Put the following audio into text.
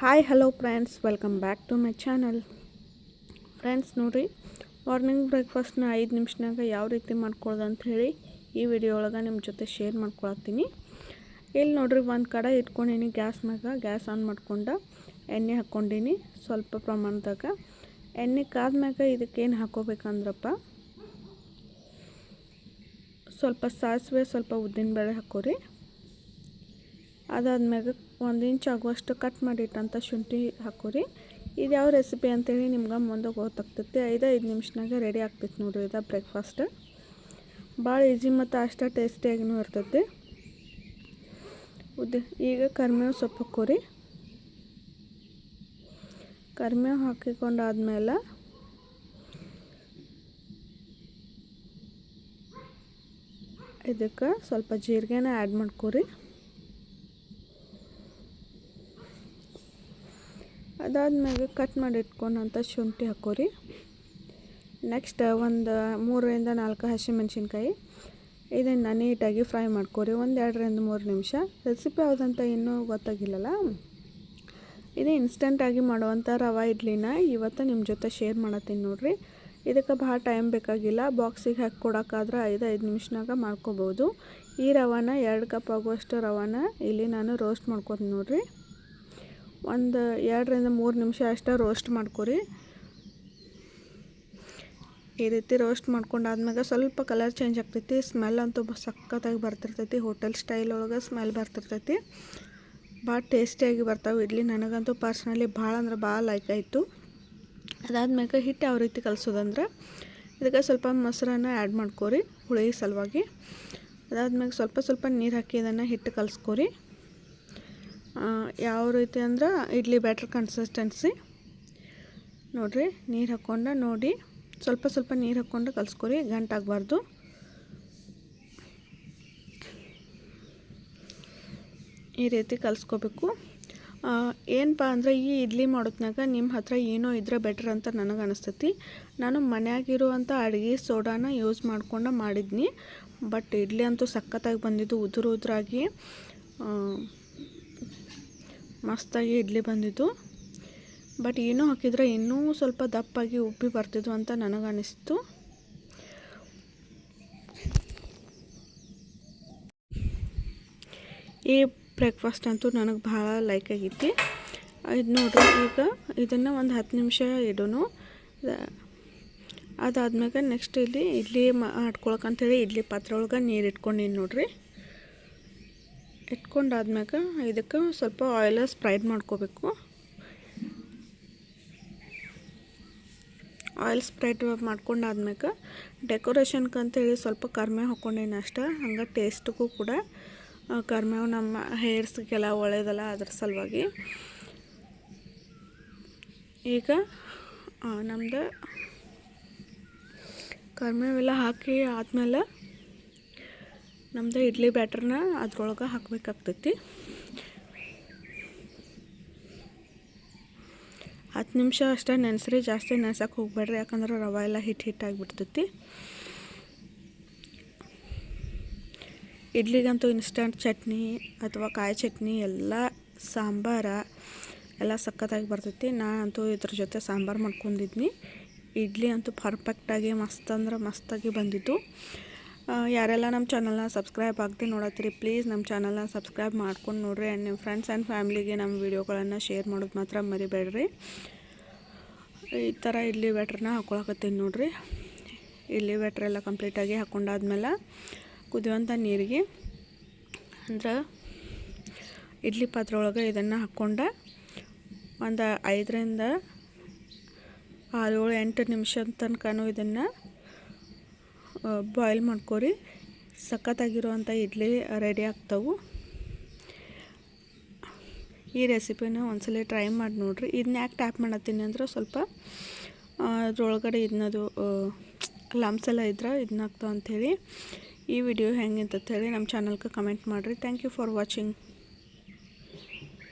Hi hello friends welcome back to my channel friends ನೋಡಿರಿ morning ಬ್ರೇಕ್ಫಾಸ್ಟ್ನ ಐದು ನಿಮಿಷನಾಗ ಯಾವ ರೀತಿ ಮಾಡ್ಕೊಳ್ಳೋದು ಹೇಳಿ ಈ ವಿಡಿಯೋ ಒಳಗೆ ನಿಮ್ಮ ಜೊತೆ ಶೇರ್ ಮಾಡ್ಕೊಳತ್ತೀನಿ. ಇಲ್ಲಿ ನೋಡಿರಿ, ಒಂದು ಕಡೆ ಇಟ್ಕೊಂಡೀನಿ ಗ್ಯಾಸ್ ಮ್ಯಾಗ. ಗ್ಯಾಸ್ ಆನ್ ಮಾಡಿಕೊಂಡು ಎಣ್ಣೆ ಹಾಕ್ಕೊಂಡೀನಿ ಸ್ವಲ್ಪ ಪ್ರಮಾಣದಾಗ. ಎಣ್ಣೆ ಕಾದ್ಮ್ಯಾಗ ಇದಕ್ಕೇನು ಹಾಕೋಬೇಕಂದ್ರಪ್ಪ, ಸ್ವಲ್ಪ ಸಾಸಿವೆ, ಸ್ವಲ್ಪ ಉದ್ದಿನ ಬೇಳೆ ಹಾಕೋರಿ. ಅದಾದ್ಮ್ಯಾಗ ಒಂದು ಇಂಚ್ ಆಗುವಷ್ಟು ಕಟ್ ಮಾಡಿಟ್ಟಂಥ ಶುಂಠಿ ಹಾಕೋರಿ. ಇದು ಯಾವ ರೆಸಿಪಿ ಅಂತೇಳಿ ನಿಮ್ಗೆ ಮುಂದೆ ಗೊತ್ತಾಗ್ತೈತಿ. ಐದು ಐದು ನಿಮಿಷನಾಗ ರೆಡಿ ಆಗ್ತೈತಿ ನೋಡಿರಿ ಇದು ಬ್ರೇಕ್ಫಾಸ್ಟ್ ಭಾಳ ಈಸಿ ಮತ್ತು ಅಷ್ಟು ಟೇಸ್ಟಿಯಾಗಿನೂ ಇರ್ತೈತಿ. ಉದ್ದ ಈಗ ಕರಿಮೇವು ಸೊಪ್ಪು ಹಾಕೋರಿ. ಕರಿಮೇವು ಹಾಕಿಕೊಂಡಾದ್ಮೇಲೆ ಇದಕ್ಕೆ ಸ್ವಲ್ಪ ಜೀರಿಗೆನ ಆ್ಯಡ್ ಮಾಡ್ಕೊರಿ. ಅದಾದ್ಮೇಲೆ ಕಟ್ ಮಾಡಿ ಇಟ್ಕೊಂಡಂಥ ಶುಂಠಿ ಹಾಕೋರಿ. ನೆಕ್ಸ್ಟ್ ಒಂದು ಮೂರರಿಂದ ನಾಲ್ಕು ಹಸಿಮೆಣ್ಸಿನ್ಕಾಯಿ. ಇದನ್ನು ನೀಟಾಗಿ ಫ್ರೈ ಮಾಡ್ಕೋರಿ. ಒಂದು ಎರಡರಿಂದ ಮೂರು ನಿಮಿಷ. ರೆಸಿಪಿ ಯಾವುದಂತ ಇನ್ನೂ ಗೊತ್ತಾಗಿಲ್ಲಲ್ಲ? ಇದು ಇನ್ಸ್ಟೆಂಟಾಗಿ ಮಾಡುವಂಥ ರವೆ, ಇಡ್ಲಿನ ಇವತ್ತು ನಿಮ್ಮ ಜೊತೆ ಶೇರ್ ಮಾಡತ್ತೀನಿ ನೋಡಿರಿ. ಇದಕ್ಕೆ ಭಾಳ ಟೈಮ್ ಬೇಕಾಗಿಲ್ಲ. ಬಾಕ್ಸಿಗೆ ಹಾಕಿ ಕೊಡೋಕ್ಕಾದ್ರೆ ಐದು ಐದು ನಿಮಿಷನಾಗ ಮಾಡ್ಕೋಬೋದು. ಈ ರವಾನ ಎರಡು ಕಪ್ ಆಗುವಷ್ಟು ರವಾನ ಇಲ್ಲಿ ನಾನು ರೋಸ್ಟ್ ಮಾಡ್ಕೊತೀನಿ ನೋಡಿರಿ. ಒಂದು ಎರಡರಿಂದ ಮೂರು ನಿಮಿಷ ಅಷ್ಟೇ ರೋಸ್ಟ್ ಮಾಡ್ಕೊರಿ. ಈ ರೀತಿ ರೋಸ್ಟ್ ಮಾಡ್ಕೊಂಡಾದ್ಮ್ಯಾಗ ಸ್ವಲ್ಪ ಕಲರ್ ಚೇಂಜ್ ಆಗ್ತೈತಿ ಸ್ಮೆಲ್ ಅಂತೂ ಸಖತ್ತಾಗಿ ಬರ್ತಿರ್ತೈತಿ ಹೋಟೆಲ್ ಸ್ಟೈಲ್ ಒಳಗೆ ಸ್ಮೆಲ್ ಬರ್ತಿರ್ತೈತಿ. ಭಾಳ ಟೇಸ್ಟಿಯಾಗಿ ಬರ್ತಾವೆ, ಇಡ್ಲಿ ನನಗಂತೂ ಪರ್ಸ್ನಲಿ ಭಾಳ ಅಂದ್ರೆ ಭಾಳ ಲೈಕ್ ಆಯಿತು. ಅದಾದ್ಮ್ಯಾಗ ಹಿಟ್ಟು ಯಾವ ರೀತಿ ಕಲಿಸೋದಂದ್ರೆ, ಇದಕ್ಕೆ ಸ್ವಲ್ಪ ಮೊಸರನ್ನ ಆ್ಯಡ್ ಮಾಡ್ಕೊರಿ ಹುಳಿ ಸಲುವಾಗಿ. ಅದಾದ್ಮ್ಯಾಗ ಸ್ವಲ್ಪ ಸ್ವಲ್ಪ ನೀರು ಹಾಕಿ ಅದನ್ನು ಹಿಟ್ಟು ಕಲಿಸ್ಕೊರಿ. ಯಾವ ರೀತಿ ಅಂದ್ರೆ ಇಡ್ಲಿ ಬ್ಯಾಟ್ರ್ ಕನ್ಸಿಸ್ಟೆನ್ಸಿ ನೋಡಿರಿ, ನೀರು ಹಾಕ್ಕೊಂಡು ನೋಡಿ, ಸ್ವಲ್ಪ ಸ್ವಲ್ಪ ನೀರು ಹಾಕ್ಕೊಂಡು ಕಲಿಸ್ಕೊರಿ ಗಂಟಾಗಬಾರ್ದು ಈ ರೀತಿ ಕಲಿಸ್ಕೋಬೇಕು. ಏನಪ್ಪ ಅಂದ್ರೆ ಈ ಇಡ್ಲಿ ಮಾಡೋದ್ನಾಗ ನಿಮ್ಮ ಹತ್ರ ಏನೋ ಇದ್ರೆ ಬೆಟ್ರ್ ಅಂತ ನನಗೆ ಅನಿಸ್ತೈತಿ. ನಾನು ಮನೆಯಾಗಿರುವಂಥ ಅಡುಗೆ ಸೋಡಾನ ಯೂಸ್ ಮಾಡ್ಕೊಂಡು ಮಾಡಿದ್ನಿ. ಬಟ್ ಇಡ್ಲಿ ಅಂತೂ ಸಖತ್ತಾಗಿ ಬಂದಿದ್ದು ಉದುರು ಉದುರಾಗಿ ಮಸ್ತಾಗಿ ಇಡ್ಲಿ ಬಂದಿದ್ದು. ಬಟ್ ಏನೋ ಹಾಕಿದ್ರೆ ಇನ್ನೂ ಸ್ವಲ್ಪ ದಪ್ಪಾಗಿ ಉಬ್ಬಿ ಬರ್ತಿದ್ವು ಅಂತ ನನಗೆ ಅನಿಸ್ತು ಈ ಬ್ರೇಕ್ಫಾಸ್ಟ್ ಅಂತೂ ನನಗೆ ಭಾಳ ಲೈಕ್ ಆಗೈತಿ. ಇದು ನೋಡ್ರಿ ಈಗ ಇದನ್ನು ಒಂದು ಹತ್ತು ನಿಮಿಷ ಇಡೋನು. ಅದಾದ್ಮ್ಯಾಗ ನೆಕ್ಸ್ಟ್ ಇಲ್ಲಿ ಇಡ್ಲಿ ಮಾಡ್ಕೊಳಕಂತೇಳಿ ಇಡ್ಲಿ ಪಾತ್ರೆ ಒಳಗೆ ನೀರು ಇಟ್ಕೊಂಡಿನಿ ನೋಡ್ರಿ. ಇಟ್ಕೊಂಡಾದ್ಮ್ಯಾಗ ಇದಕ್ಕೆ ಸ್ವಲ್ಪ ಆಯಿಲ ಸ್ಪ್ರೈಡ್ ಮಾಡ್ಕೋಬೇಕು. ಆಯಿಲ್ ಸ್ಪ್ರೈಡ್ ಮಾಡ್ಕೊಂಡಾದ್ಮ್ಯಾಗ ಡೆಕೋರೇಷನ್ಗೆ ಅಂತೇಳಿ ಸ್ವಲ್ಪ ಕರ್ಮೆ ಹಾಕ್ಕೊಂಡೇನಿ ಅಷ್ಟೇ, ಹಂಗೆ ಟೇಸ್ಟಿಗೂ ಕೂಡ ಕರ್ಮೇವು ನಮ್ಮ ಹೇರ್ಸ್ಗೆಲ್ಲ ಒಳ್ಳೇದಲ್ಲ ಅದ್ರ ಸಲುವಾಗಿ. ಈಗ ನಮ್ದು ಕರ್ಮೇವೆಲ್ಲ ಹಾಕಿ ಆದಮೇಲೆ ನಮ್ಮದು ಇಡ್ಲಿ ಬ್ಯಾಟ್ರನ್ನ ಅದ್ರೊಳಗೆ ಹಾಕಬೇಕಾಗ್ತೈತಿ. ಹತ್ತು ನಿಮಿಷ ಅಷ್ಟೇ ನೆನೆಸ್ರಿ, ಜಾಸ್ತಿ ನೆನೆಸೋಕೆ ಹೋಗ್ಬೇಡ್ರಿ, ಯಾಕಂದ್ರೆ ರವೆ ಎಲ್ಲ ಹಿಟ್ಟು ಹಿಟ್ಟಾಗಿಬಿಡ್ತೈತಿ ಇಡ್ಲಿಗಂತೂ ಇನ್ಸ್ಟಂಟ್ ಚಟ್ನಿ ಅಥವಾ ಕಾಯಿ ಚಟ್ನಿ ಎಲ್ಲ ಸಾಂಬಾರ ಎಲ್ಲ ಸಖತ್ತಾಗಿ ಬರ್ತೈತಿ. ನಾನಂತೂ ಇದ್ರ ಜೊತೆ ಸಾಂಬಾರು ಮಾಡ್ಕೊಂಡಿದ್ನಿ. ಇಡ್ಲಿ ಅಂತೂ ಪರ್ಫೆಕ್ಟಾಗಿ ಮಸ್ತ್ ಅಂದ್ರೆ ಮಸ್ತಾಗಿ ಬಂದಿತ್ತು ಯಾರೆಲ್ಲ ನಮ್ಮ ಚಾನಲ್ನ ಸಬ್ಸ್ಕ್ರೈಬ್ ಆಗ್ತೀನಿ ನೋಡತ್ತೀರಿ ಪ್ಲೀಸ್ ನಮ್ಮ ಚಾನಲ್ನ ಸಬ್ಸ್ಕ್ರೈಬ್ ಮಾಡ್ಕೊಂಡು ನೋಡ್ರಿ ಆ್ಯಂಡ್ ನಿಮ್ಮ ಫ್ರೆಂಡ್ಸ್ ಆ್ಯಂಡ್ ಫ್ಯಾಮ್ಲಿಗೆ ನಮ್ಮ ವೀಡಿಯೋಗಳನ್ನು ಶೇರ್ ಮಾಡೋದು ಮಾತ್ರ ಮರಿಬೇಡ್ರಿ. ಈ ಥರ ಇಡ್ಲಿ ಬ್ಯಾಟ್ರನ್ನ ಹಾಕೊಳಕತ್ತೀನಿ ನೋಡಿರಿ. ಇಡ್ಲಿ ಬ್ಯಾಟ್ರ್ ಎಲ್ಲ ಕಂಪ್ಲೀಟಾಗಿ ಹಾಕ್ಕೊಂಡಾದ್ಮೇಲೆ ಕುದಿಯುವಂಥ ನೀರಿಗೆ ಅಂದ್ರೆ ಇಡ್ಲಿ ಪಾತ್ರೆ ಒಳಗೆ ಇದನ್ನು ಹಾಕ್ಕೊಂಡು ಒಂದು ಐದರಿಂದ ಆರು ಏಳು ಎಂಟು ನಿಮಿಷದ ತನಕನೂ ಇದನ್ನು ಬಾಯ್ಲ್ ಮಾಡ್ಕೊರಿ. ಸಖತ್ತಾಗಿರುವಂಥ ಇಡ್ಲಿ ರೆಡಿ ಆಗ್ತವು. ಈ ರೆಸಿಪಿನ ಒಂದ್ಸಲ ಟ್ರೈ ಮಾಡಿ ನೋಡ್ರಿ. ಇದನ್ನ ಯಾಕೆ ಟ್ಯಾಪ್ ಮಾಡತ್ತೀನಿ ಅಂದ್ರೆ ಸ್ವಲ್ಪ ಅದ್ರೊಳಗಡೆ ಇದನ್ನದು ಲಮ್ಸ್ ಎಲ್ಲ ಇದ್ರೆ ಇದನ್ನಾಗ್ತಾವ ಅಂಥೇಳಿ ಈ ವಿಡಿಯೋ ಹೆಂಗೆ ಅಂತ ಹೇಳಿ ನಮ್ಮ ಚಾನಲ್ಗೆ ಕಮೆಂಟ್ ಮಾಡಿರಿ. Thank you for watching